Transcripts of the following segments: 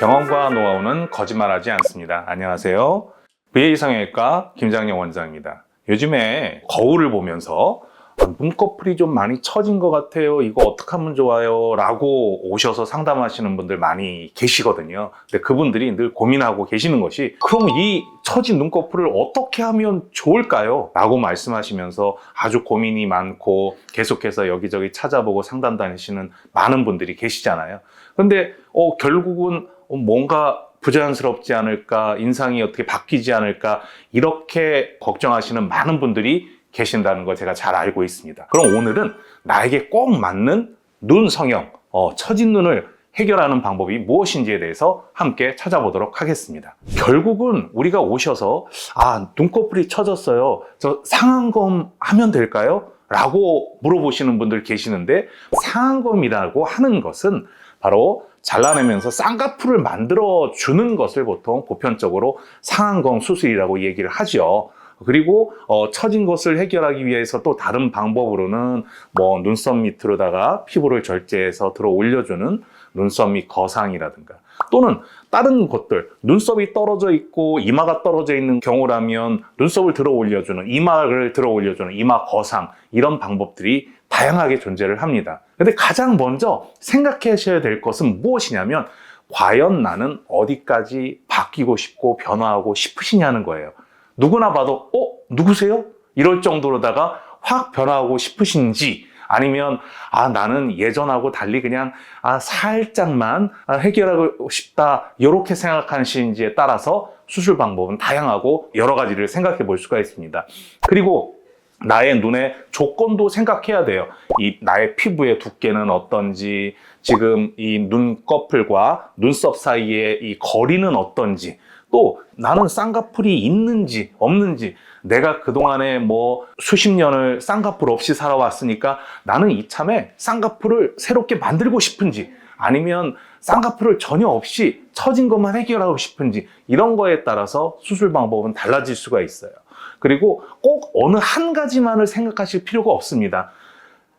경험과 노하우는 거짓말하지 않습니다. 안녕하세요. VA 성형외과 김장영 원장입니다. 요즘에 거울을 보면서 아, 눈꺼풀이 좀 많이 처진 것 같아요. 이거 어떻게 하면 좋아요? 라고 오셔서 상담하시는 분들 많이 계시거든요. 근데 그분들이 늘 고민하고 계시는 것이 그럼 이 처진 눈꺼풀을 어떻게 하면 좋을까요? 라고 말씀하시면서 아주 고민이 많고 계속해서 여기저기 찾아보고 상담 다니시는 많은 분들이 계시잖아요. 근데 어, 결국은 어, 뭔가 부자연스럽지 않을까, 인상이 어떻게 바뀌지 않을까, 이렇게 걱정하시는 많은 분들이 계신다는 걸 제가 잘 알고 있습니다. 그럼 오늘은 나에게 꼭 맞는 눈 성형, 어, 처진 눈을 해결하는 방법이 무엇인지에 대해서 함께 찾아보도록 하겠습니다. 결국은 우리가 오셔서, 아, 눈꺼풀이 처졌어요. 저 상안검 하면 될까요? 라고 물어보시는 분들 계시는데, 상안검이라고 하는 것은 바로 잘라내면서 쌍꺼풀을 만들어 주는 것을 보통 보편적으로 상안검 수술이라고 얘기를 하죠. 그리고 어, 처진 것을 해결하기 위해서 또 다른 방법으로는 뭐 눈썹 밑으로다가 피부를 절제해서 들어 올려주는 눈썹 밑 거상이라든가 또는 다른 것들 눈썹이 떨어져 있고 이마가 떨어져 있는 경우라면 눈썹을 들어 올려주는 이마를 들어 올려주는 이마 거상 이런 방법들이 다양하게 존재를 합니다. 근데 가장 먼저 생각하셔야 될 것은 무엇이냐면 과연 나는 어디까지 바뀌고 싶고 변화하고 싶으시냐는 거예요. 누구나 봐도 어 누구세요? 이럴 정도로다가 확 변화하고 싶으신지 아니면 아 나는 예전하고 달리 그냥 아 살짝만 아, 해결하고 싶다 이렇게 생각하시는지에 따라서 수술 방법은 다양하고 여러 가지를 생각해 볼 수가 있습니다. 그리고 나의 눈의 조건도 생각해야 돼요. 이 나의 피부의 두께는 어떤지, 지금 이 눈꺼풀과 눈썹 사이의 이 거리는 어떤지, 또 나는 쌍꺼풀이 있는지 없는지, 내가 그동안에 뭐 수십 년을 쌍꺼풀 없이 살아왔으니까 나는 이참에 쌍꺼풀을 새롭게 만들고 싶은지, 아니면 쌍꺼풀을 전혀 없이 처진 것만 해결하고 싶은지, 이런 거에 따라서 수술 방법은 달라질 수가 있어요. 그리고 꼭 어느 한 가지만을 생각하실 필요가 없습니다.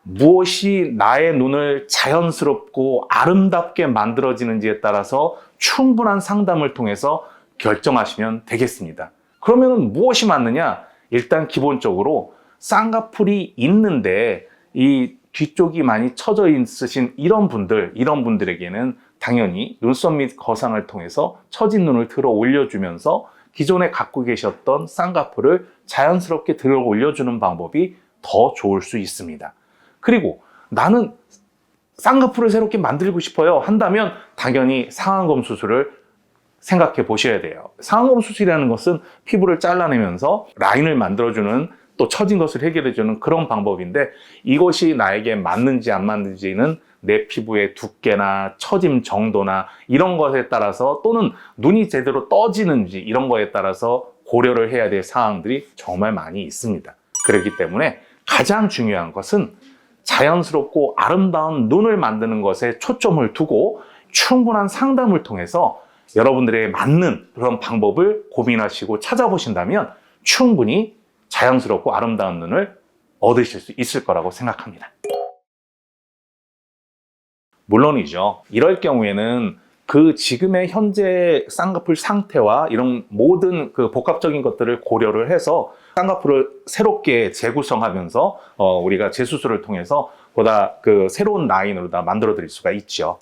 무엇이 나의 눈을 자연스럽고 아름답게 만들어지는지에 따라서 충분한 상담을 통해서 결정하시면 되겠습니다. 그러면 무엇이 맞느냐? 일단 기본적으로 쌍꺼풀이 있는데 이 뒤쪽이 많이 처져 있으신 이런 분들, 이런 분들에게는 당연히 눈썹 및 거상을 통해서 처진 눈을 들어 올려주면서 기존에 갖고 계셨던 쌍꺼풀을 자연스럽게 들어 올려주는 방법이 더 좋을 수 있습니다. 그리고 나는 쌍꺼풀을 새롭게 만들고 싶어요 한다면 당연히 상안검 수술을 생각해 보셔야 돼요. 상안검 수술이라는 것은 피부를 잘라내면서 라인을 만들어주는 또 처진 것을 해결해주는 그런 방법인데 이것이 나에게 맞는지 안 맞는지는 내 피부의 두께나 처짐 정도나 이런 것에 따라서 또는 눈이 제대로 떠지는지 이런 거에 따라서 고려를 해야 될 사항들이 정말 많이 있습니다. 그렇기 때문에 가장 중요한 것은 자연스럽고 아름다운 눈을 만드는 것에 초점을 두고 충분한 상담을 통해서 여러분들의 맞는 그런 방법을 고민하시고 찾아보신다면 충분히 자연스럽고 아름다운 눈을 얻으실 수 있을 거라고 생각합니다. 물론이죠. 이럴 경우에는 그 지금의 현재 쌍꺼풀 상태와 이런 모든 그 복합적인 것들을 고려를 해서 쌍꺼풀을 새롭게 재구성하면서 어, 우리가 재수술을 통해서 보다 그 새로운 라인으로 다 만들어 드릴 수가 있죠.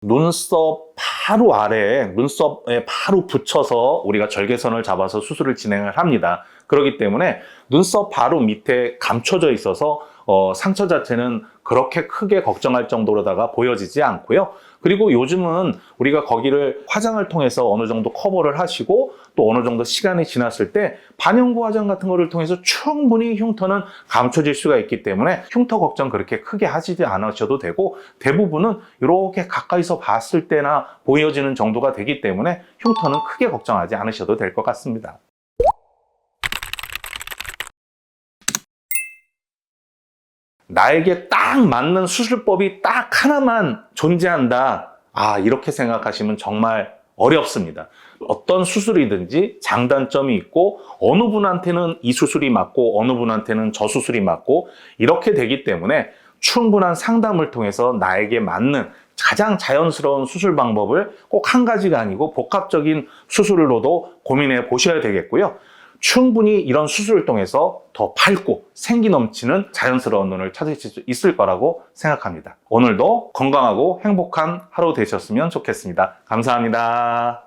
눈썹 바로 아래에 눈썹에 바로 붙여서 우리가 절개선을 잡아서 수술을 진행을 합니다. 그렇기 때문에 눈썹 바로 밑에 감춰져 있어서 어, 상처 자체는 그렇게 크게 걱정할 정도로다가 보여지지 않고요. 그리고 요즘은 우리가 거기를 화장을 통해서 어느 정도 커버를 하시고 또 어느 정도 시간이 지났을 때 반영구 화장 같은 거를 통해서 충분히 흉터는 감춰질 수가 있기 때문에 흉터 걱정 그렇게 크게 하시지 않으셔도 되고 대부분은 이렇게 가까이서 봤을 때나 보여지는 정도가 되기 때문에 흉터는 크게 걱정하지 않으셔도 될 것 같습니다. 나에게 딱 맞는 수술법이 딱 하나만 존재한다. 아, 이렇게 생각하시면 정말 어렵습니다. 어떤 수술이든지 장단점이 있고 어느 분한테는 이 수술이 맞고 어느 분한테는 저 수술이 맞고 이렇게 되기 때문에 충분한 상담을 통해서 나에게 맞는 가장 자연스러운 수술 방법을 꼭 한 가지가 아니고 복합적인 수술로도 고민해 보셔야 되겠고요. 충분히 이런 수술을 통해서 더 밝고 생기 넘치는 자연스러운 눈을 찾으실 수 있을 거라고 생각합니다. 오늘도 건강하고 행복한 하루 되셨으면 좋겠습니다. 감사합니다.